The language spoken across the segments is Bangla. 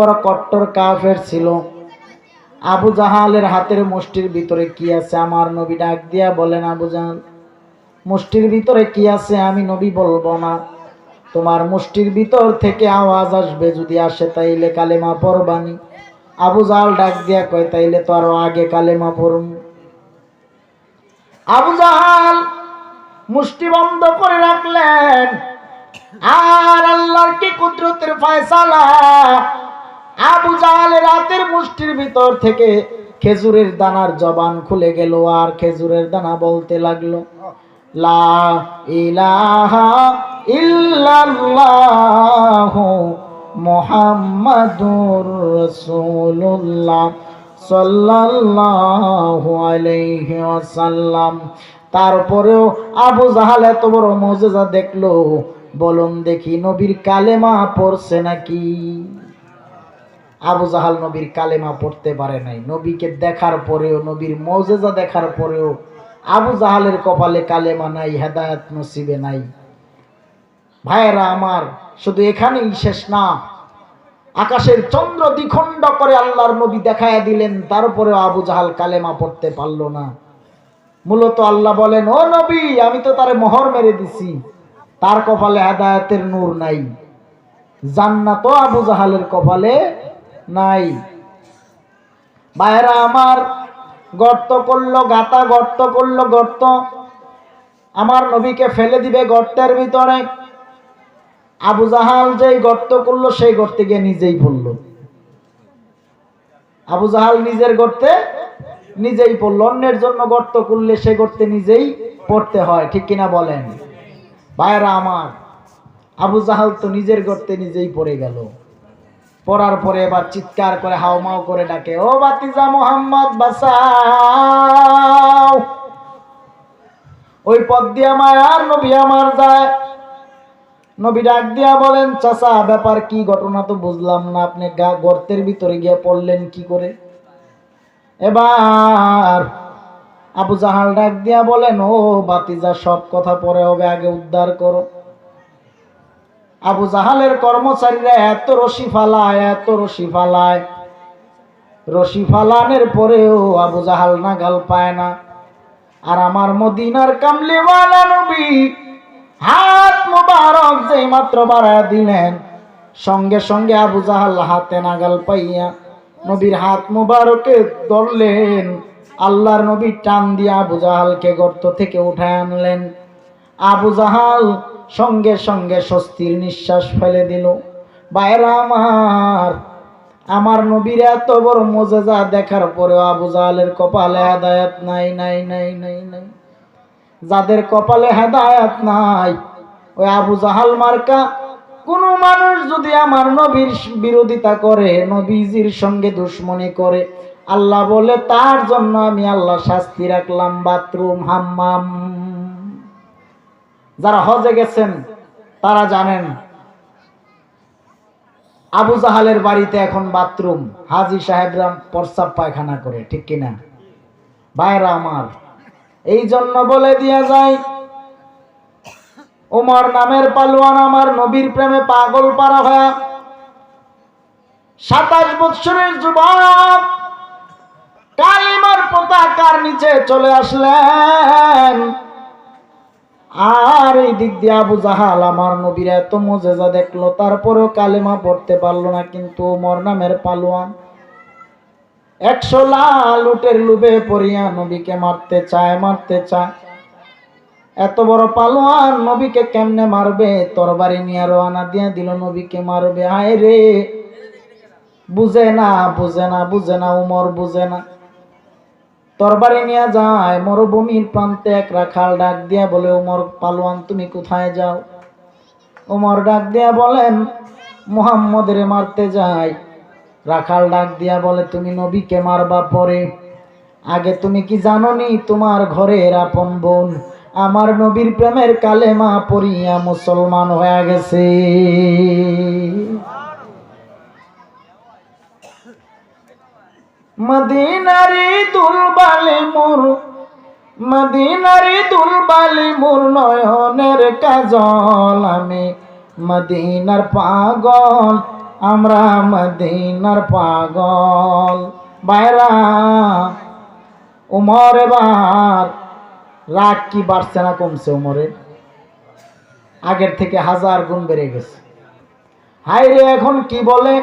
বড় কট্টর কাফের ছিল। আবু জাহালের হাতের মুষ্টির ভিতরে কি আছে? আমার নবী ডাক দিয়া বলেন, আবু জাহাল, মুষ্টির ভিতরে কি আছে আমি নবী বলব না। তোমার মুষ্টির ভিতর থেকে আওয়াজ আসবে, যদি আসে তাইলে কালেমা পড়বানি আবু জাহাল ডাক দিয়া কয়, তাইলে তো আরও আগে কালেমা পড়ুন। আবু জাহাল মুষ্টি বন্ধ করে রাখলেন। আর আল্লাহর কি কুদরতের ফয়সালা? আবু জাহাল রাতের মুষ্টির ভিতর থেকে খেজুরের দানার জবান খুলে গেল আর খেজুরের দানা বলতে লাগল, লা ইলাহা তারপরেও আবু জাহাল এত বড় মজেজা দেখল, বলুন দেখি নবীর কালেমা পড়ছে নাকি? আবু জাহাল নবীর কালেমা পড়তে পারে নাই। নবীকে দেখার পরেও, নবীর মৌজেজা দেখার পরেও আবু জাহালের কপালে কালেমা নাই, হেদায়ত নসিবে নাই। ভাইয়েরা আমার, শুধু এখানেই শেষ না, আকাশের চন্দ্র দ্বিখণ্ড করে আল্লাহর নবী দেখায় দিলেন, তারপরেও আবু জাহাল কালেমা পড়তে পারল না। মূলত আল্লাহ বলেন, ও নবী, আমি তো তারে মোহর মেরে দিছি, তার কপালে হেদায়তের নূর নাই। জান্নাত আবু জাহালের কপালে নাই। বাইরা আমার গর্ত করল, গাতা গর্ত করল, গর্ত আমার নবীকে ফেলে দিবে গর্তের ভিতরে। আবু জাহাল যেই গর্ত করল, সেই গর্তে গিয়ে নিজেই পড়ল। আবু জাহাল নিজের গর্তে নিজেই পড়ল। অন্যের জন্য গর্ত করলে সে গর্তে নিজেই পড়তে হয়, ঠিক কিনা বলেন? ভাইরা আমার আবু জাহাল তো নিজের গর্তে নিজেই পড়ে গেল। পড়ার পরে এবার চিৎকার করে হাওমাও করে ডাকে, ও বাতিজা মোহাম্মদ বাসাও ওই পথ দিয়ে আর নবী আমার যায়। নবী ডাক দিয়া বলেন, চাচা, ব্যাপার কি ঘটনা তো বুঝলাম না, আপনি গা গর্তের ভিতরে গিয়ে পড়লেন কি করে? এবার আবু জাহাল ডাক দিয়া বলেন, ও বাতিজা সব কথা পরে হবে, আগে উদ্ধার করো। আবু জাহালের কর্মচারীরা এত রশি ফালায়, এত রশি ফালায়। রশি ফালানের পরেও আবু জাহাল নাগাল পায় না। আর আমার মদিনার কামলিওয়ালা নবী হাত মুবারক যেই মাত্র বাড়ায় দিলেন, সঙ্গে সঙ্গে আবু জাহাল হাতে নাগাল পাইয়া নবীর হাত মুবারকে ধরলেন। আল্লাহর নবী টান দিয়ে আবু জাহালকে গর্ত থেকে উঠায় আনলেন। আবু জাহাল সঙ্গে সঙ্গে স্বস্তির নিঃশ্বাস ফেলে দিল। বাইরা আমার আমার নবীর এত বড় মজেজা দেখার পরেও আবু জাহালের কপালে হেদায়াত নাই নাই নাই নাই নাই। যাদের কপালে হেদায়াত নাই, ওই আবু জাহাল মার্কা, কোন মানুষ যদি আমার নবীর বিরোধিতা করে, নবীজির সঙ্গে দুশ্মনী করে, আল্লাহ বলে তার জন্য আমি আল্লাহ শাস্তি রাখলাম, বাথরুম, হাম্মাম। যারা হজে গেছেন, তারা জানেন আবু জাহালের বাড়িতে এখন বাথরুম। হাজি সাহেবরা প্রস্রাব পায়খানা করে, ঠিক কিনা? ভাইরা আমার, এই জন্য বলে দিয়া যায় ওমর নামের পালোয়ান আমার নবীর প্রেমে পাগল পারা হয়ে সাতাশ বৎসরের যুবক কালিমার পতাকার নিচে চলে আসলেন। আর এই দিক দিয়ে আবু জাহাল আমার নবীর এত মজেজা দেখল, তারপরেও কালেমা পড়তে পারল না কিন্তু ওমর নামের পালোয়ান। একশো লাল উটের লুবে পড়িয়া নবীকে মারতে চায় মারতে চায়। এত বড় পালোয়ান নবীকে কেমনে মারবে? তরবারি নিয়ে রওনা দিয়ে দিল নবীকে মারবে। আয় রে। বুঝে না বুঝে না বুঝে না উমর বুঝে না। তরবারি নিয়ে যায়, মরুভূমির প্রান্তে এক রাখাল ডাক দিয়া বলে উমর পালোয়ান, তুমি কোথায় যাও? উমর ডাক দিয়া বলেন, মুহাম্মদের মারতে যাই। রাখাল ডাক দিয়া বলে, তুমি নবীকে মারবা পরে। আগে তুমি কি জানো নি তোমার ঘরের আপন বোন আমার নবীর প্রেমের কালেমা পড়িয়া মুসলমান হয়ে গেছে? মদিনারি দুলবালি মোর, মদিনারি দুলবালি মোর নয়নের কাজল আমি। মদিনার পাগল, আমরা মদিনার পাগল। বাইরা উমর এবার রাগ কি বাড়ছে না কমছে উমরের আগের থেকে হাজার গুণ বেড়ে গেছে। হাই রে এখন কি বলে?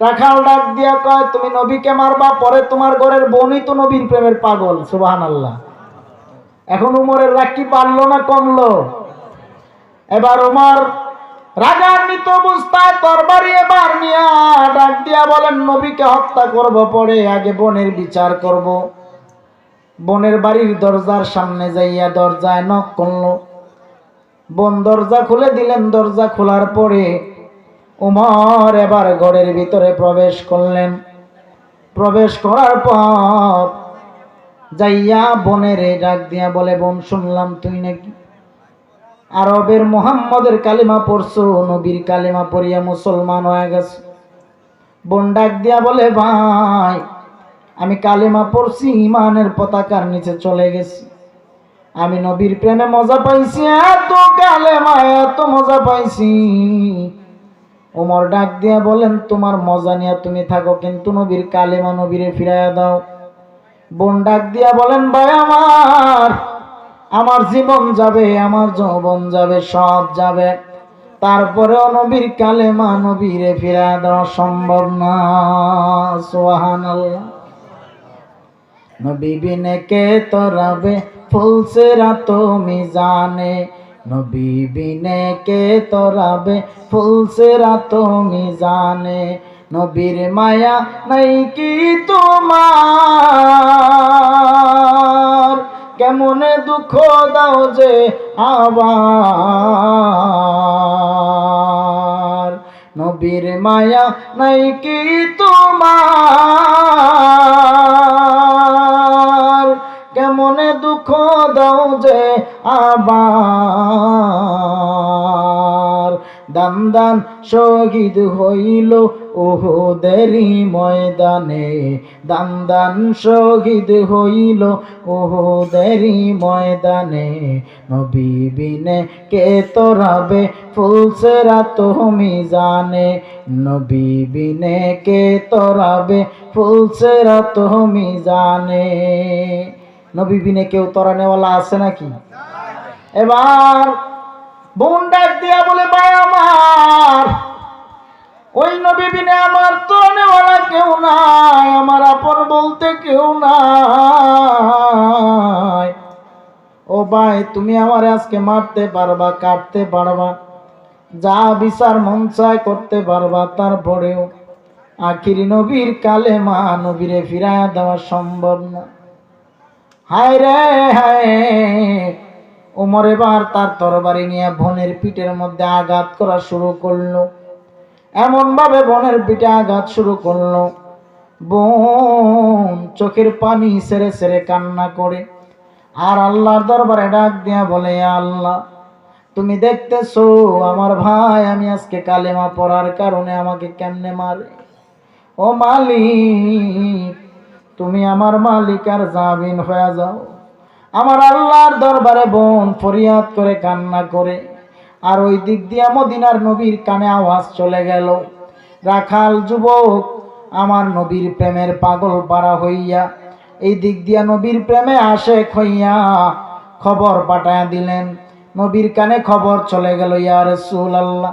রাখাল ডাক দিয়া কয়, তুমি নবীকে মারবা, পরে তোমার ঘরের বোনই তো নবীর প্রেমের পাগল। সুবাহান আল্লাহ এখন উমরের রাগ কি বাড়লো না কমলো? এবার উমর রাগান্বিত অবস্থায় তরবারি এবার নিয়া ডাক দিয়া বলেন, নবীকে হত্যা করব, পরে আগে বোনের বিচার করব। বোনের বাড়ির দরজার সামনে যাইয়া দরজায় নক করল। বোন দরজা খুলে দিলেন, দরজা খোলার পরে উমর এবার ঘরের ভিতরে প্রবেশ করলেন। প্রবেশ করার পর যাইয়া বোনের ডাক দিয়া বলে, বোন, শুনলাম তুই নাকি আরবের মোহাম্মদের কালিমা পড়ছো, নবীর কালিমা পড়িয়া মুসলমান হয়ে গেছে। বোন ডাক দিয়া বলে, ভাই, আমি কালিমা পড়ছি ইমানের পতাকার নিচে চলে গেছি। আমি নবীর প্রেমে মজা পাইছি, এত কালেমা এত মজা পাইছি। ওমর ডাক দিয়া বলেন, তোমার মজা নিয়ে তুমি থাকো, কিন্তু নবীর কালেমা নবীরে ফিরাইয়া দাও। বোন ডাক দিয়া বলেন, ভাই আমার আমার জীবন যাবে, আমার যৌবন যাবে, সব যাবে। তারপরেও নবীর কালেমা নবীরে ফিরা দেওয়া সম্ভব না। সোহান নবী বিনে কে তোরাবে, ফুলসেরা তুমি জানে। নবী বিনে কে তোরাবে, ফুলসেরা তুমি জানে, নবীর মায়া নাই কি তোমার? কেমনে দুঃখ দাও যে আবার? নবীর মায়া নাই কি তোমার? কেমনে দুঃখ দাও যে আবার? দান দান শহীদ হইল ওহদেরি ময়দানে। দান দান শহীদ হইল ওহদেরি ময়দানে। নবী বিনে কে তোরাবে ফুলসেরা তুমি জানে। নবী বিনে কে তোরাবে ফুলসেরা তুমি জানে। নবী বিনে কেউ তোরা নেওয়ালা আছে নাকি? এবার বোন ডাক দিয়া বলে, ভাই আমার, ওই নবী বিনে আমার তো নেওয়ালা কেউ নাই, আমার আপন বলতে কেউ নাই। ও ভাই, তুমি আমার আজকে মারতে পারবা, কাটতে পারবা, যা বিচার মন চায় করতে পারবা, তারপরেও আখিরি নবীর কালে মা নবীরে ফিরায় দেওয়া সম্ভব না। হায় রে, হায় ওমর এবার তার তরবারি নিয়ে বোনের পিঠের মধ্যে আঘাত করা শুরু করল। এমন ভাবে বোনের পিঠে আঘাত শুরু করল। বোন চোখের পানি সেরে সেরে কান্না করে। আর আল্লাহর দরবারে ডাক দিয়া বলে আল্লাহ, তুমি দেখতেছো আমার ভাই আমি আজকে কালেমা পড়ার কারণে আমাকে কেমনে মারে? ও মালিক, তুমি আমার মালিক আর জামিন হয়ে যাও। আমার আল্লাহর দরবারে বোন ফরিয়াদ করে কান্না করে। আর ওই দিক দিয়া মদিনার নবীর কানে আওয়াজ চলে গেল। রাখাল যুবক, আমার নবীর প্রেমের পাগল পাড়া হইয়া, এই দিক দিয়া নবীর প্রেমে আসে হইয়া খবর পাঠায় দিলেন। নবীর কানে খবর চলে গেল ইয়ার রসুল আল্লাহ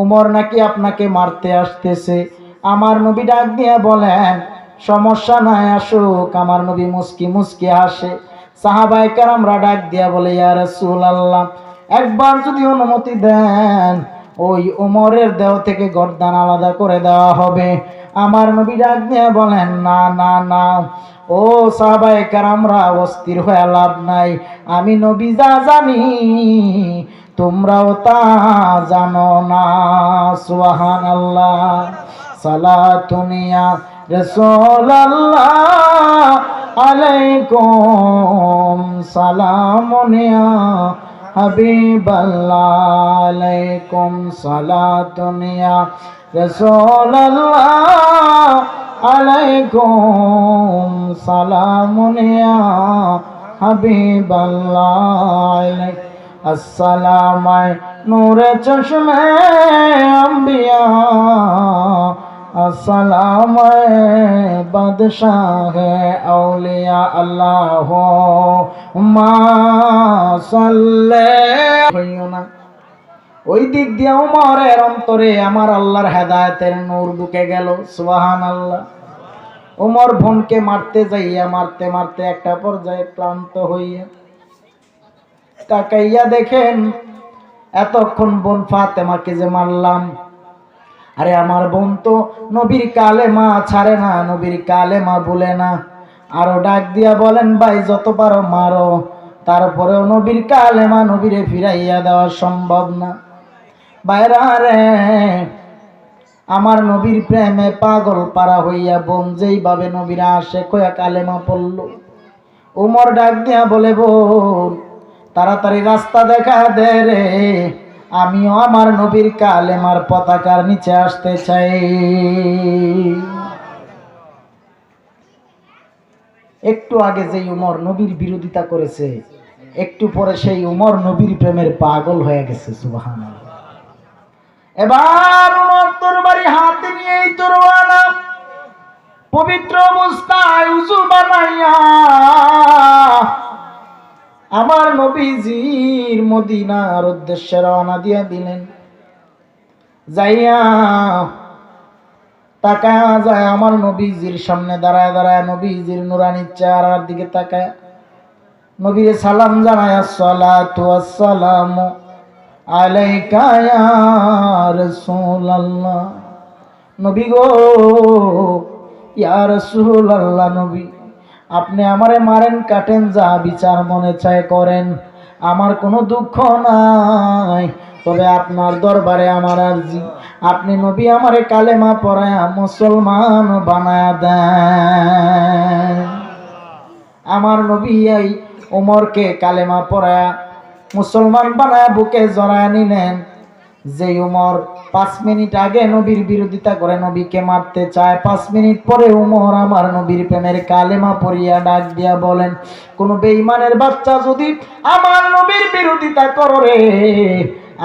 উমর নাকি আপনাকে মারতে আসতেছে? আমার নবী ডাক দিয়ে বলেন, সমস্যা নাই, আসুক। আমার নবী মুস্কি মুস্কি হাসে। সাহাবাই কারামরা ডাক দিয়া বলে ইয়ার রসুল আল্লাহ একবার যদি অনুমতি দেন, ওই উমরের দেহ থেকে গর্দান আলাদা করে দেওয়া হবে। আমার নবী ডাক দিয়ে বলেন, না না না, ও সাহাবাই কারামরা, অস্থির হয়ে লাভ নাই। আমি নবী যা জানি, তোমরাও তা জানো না। সুহান আল্লাহ সালাতুনিয়া রসোল আল্লাহ আলাইকুম সালামুনিয়া হাবিব আল্লাহ আলাইকুম সালাতুনিয়া রসোল আল্লাহ আলাইকুম সালামুনিয়া হাবিব আল্লাহ আসসালাম নূরে চশমে আম্বিয়া বাদশাহ আউলিয়া আল্লাহ মা সাল্লে। হইও ওই দিক দিয়ে উমরের অন্তরে আমার আল্লাহর হেদায়েতের নূর ঢুকে গেল সুবহান আল্লাহ উমর বোনকে মারতে যাইয়া, মারতে মারতে একটা পর্যায়ে ক্লান্ত হইয়া তাকাইয়া দেখেন, এতক্ষণ বোন ফাতেমাকে যে মারলাম আরে আমার বোন তো নবীর কালে মা ছাড়ে না, নবীর কালে মা বলে না। আরও ডাক দিয়া বলেন, ভাই, যত পারো মারো। তারপরেও নবীর কালে মা নবীরে ফিরাইয়া দেওয়া সম্ভব না। বাইরা রে, আমার নবীর প্রেমে পাগল পারা হইয়া বোন যেইভাবে নবীরা আসে কয়া কালেমা পড়ল। উমর ডাক দিয়া বলে, বোন, তাড়াতাড়ি রাস্তা দেখা দে রে। আমিও আমার নবীর কালেমার পতাকার নিচে আসতে চাই। একটু আগে যেই উমর নবীর বিরোধিতা করেছে, একটু পরে সেই উমর নবীর প্রেমের পাগল হয়ে গেছে সুবাহান এবার উমর তরবারি হাতে নিয়ে এই তরবানা পবিত্র অবস্থায় উজু বানাইয়া আমার নবীজির মদিনার উদ্দেশ্যে রওনা দিয়া দিলেন। যাইয়া তাকায় যায় আমার নবীজির সামনে, দাঁড়ায় দাঁড়ায় নবীজির নুরানির চেহারার দিকে তাকায়। নবীর সালাম জানায়, আসসালাতু আসসালামু আলাইকা ইয়া নবী গো, ইয়া রাসূলুল্লাহ নবী। আপনি আমারে মারেন, কাটেন, যা বিচার মনে চায় করেন। আমার কোনো দুঃখ নাই, তবে আপনার দরবারে আমার আরজি। আপনি নবী আমারে কালেমা পড়ায়া মুসলমান বানায়া দেন। আমার নবী এই ওমরকে কালেমা পড়ায়া মুসলমান বানায়া বুকে জড়ায় নিলেন। যে উমর পাঁচ মিনিট আগে নবীর বিরোধিতা করে নবীকে মারতে চায়, পাঁচ মিনিট পরে উমর আমার নবীর প্রেমের কালেমা পড়িয়া ডাক দিয়া বলেন, কোন বেঈমানের বাচ্চা যদি আমার নবীর বিরোধিতা করো রে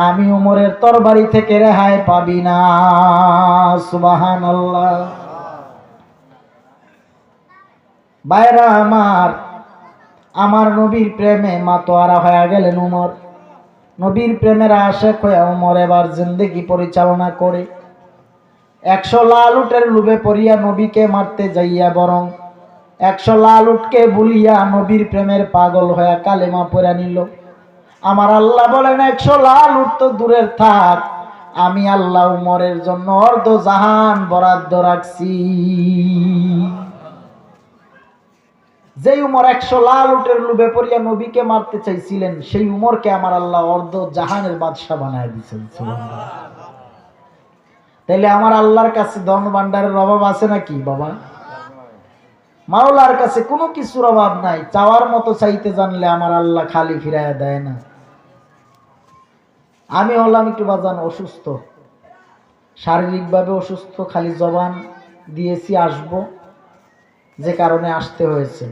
আমি উমরের তরবারি থেকে রেহাই পাবি না। সুবাহান আল্লাহ বাইরা আমার আমার নবীর প্রেমে মাতোয়ারা হয়ে গেলেন উমর। নবীর প্রেমের আশেক হয়ে উমর এবার জিন্দেগি পরিচালনা করে। একশো লাল উটের লুবে পড়িয়া নবীকে মারতে যাইয়া বরং একশো লাল উটকে বুলিয়া নবীর প্রেমের পাগল হয়ে কালেমা পড়া নিল। আমার আল্লাহ বলেন, একশো লাল উট তো দূরের থাক, আমি আল্লাহ উমরের জন্য অর্ধ জাহান বরাদ্দ রাখছি। যেই উমর একশো লাল উটের লুবে পড়িয়া নবীকে মারতে চাইছিলেন, সেই উমরকে আমার আল্লাহ অর্ধ জাহানের বাদশাহ বানায় দিয়েছেন তাইলে আমার আল্লাহর কাছে ধন ভান্ডারের অভাব আছে নাকি, বাবা? মাওলার কাছে কোনো কিছুর অভাব নাই, চাওয়ার মতো চাইতে জানলে আমার আল্লাহ খালি ফিরাইয়া দেয় না। আমি হলাম একটু বাজান অসুস্থ। শারীরিকভাবে অসুস্থ, খালি জবান দিয়েছি, আসব। যে কারণে আসতে হয়েছে।